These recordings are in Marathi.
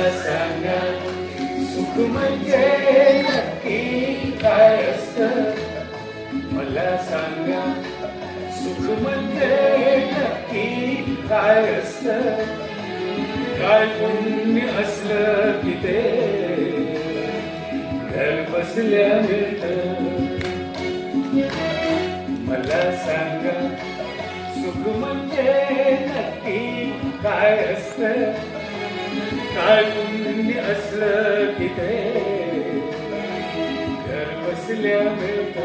मला सांगा सुख म्हणजे नक्की काय असत मला सांगा सुख म्हणजे नक्की काय असत काय पुण्य असलं की ते घर बसल्या मिळत मला सांगा सुख म्हणजे नक्की काय असत? काय पुण्य असलं तिथे घर बसल्या मिळत.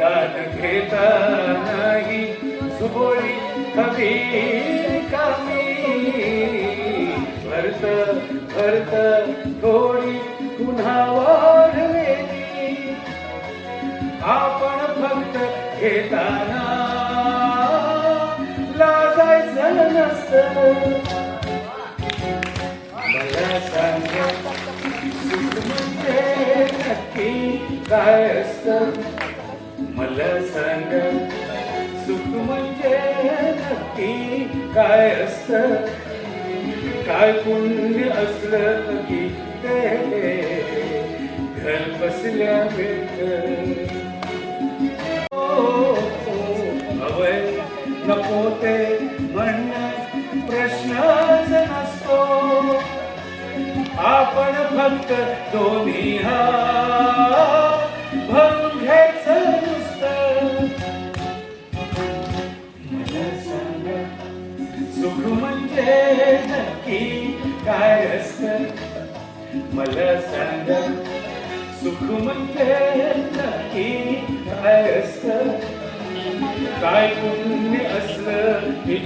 दात घेता नाही सुबोळी हवी भरत भरत थोडी पुन्हा वाढलेली आपण फक्त घेताना लाजायचं नसतं. मला सांग म्हणजे नक्की काय असतं? मला सांग सुख म्हणजे नक्की काय असतं? काय पुण्य असलं की घर बसल्या मिळत हवय नको ते म्हणणं प्रश्नच नसतो. आपण फक्त दोन्ही हा नक्की काय असत मला सांग सुख म्हणजे नक्की काय असत? काय पुण्य असलं की